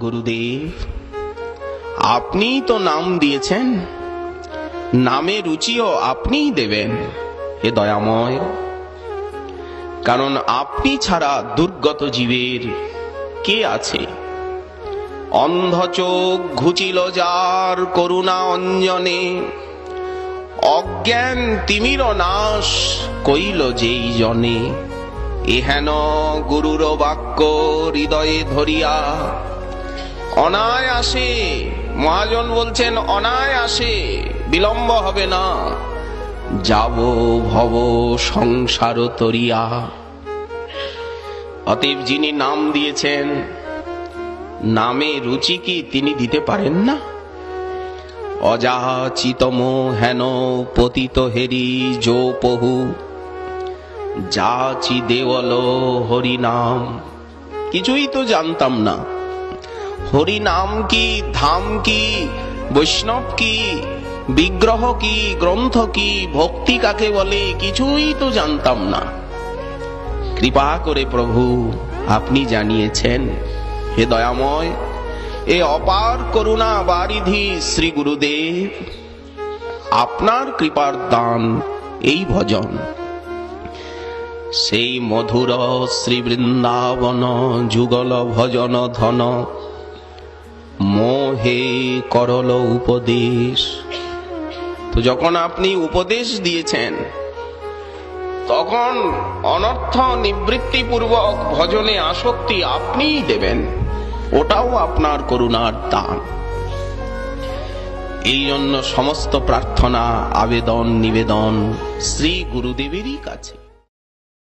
গুরুদেব, আপনিই তো নাম দিয়েছেন। নামে রুচিও আপনিই দেবেন হে দয়াময়। কারণ আপনি ছাড়া দুর্গত জীবের কে আছে? অন্ধ চোখ ঘুচিল যার করুণা অঞ্জনে, অজ্ঞান তিমির নাশ কইল যেই জনে। এহেন গুরুর বাক্য হৃদয়ে ধরিয়া অনায়াসে, মহাজন বলছেন, অনায়াসে বিলম্ব হবে না। যাব ভব সংসার তরিয়া। অতীব যিনি নাম দিয়েছেন, নামে রুচি কি তিনি দিতে পারেন না? অযাচিতম হেন পতিত হেরি যো পহু, যাচি দেওয়াল হরি নাম। কিছুই তো জানতাম না। হরি নাম কি, ধাম কি, বৈষ্ণব কি, বিগ্রহ কি, গ্রন্থ কি, ভক্তি কাকে বলে, কিছুই তো জানতাম না। কৃপা করে প্রভু, আপনি জানিয়েছেন, হে দয়াময়, এ অপার করুণা বারিধি শ্রী গুরুদেব, আপনার কৃপার দান এই ভজন। সেই মধুর শ্রী বৃন্দাবন যুগল ভজন ধন মোহে করল উপদেশ। তো যখন আপনি উপদেশ দিয়েছেন, তখন অনর্থ নিবৃত্তি পূর্বক ভজনে আসক্তি আপনিই দেবেন, ওটাও আপনার করুণার দান। এই জন্য সমস্ত প্রার্থনা, আবেদন, নিবেদন শ্রী গুরুদেবেরই কাছে।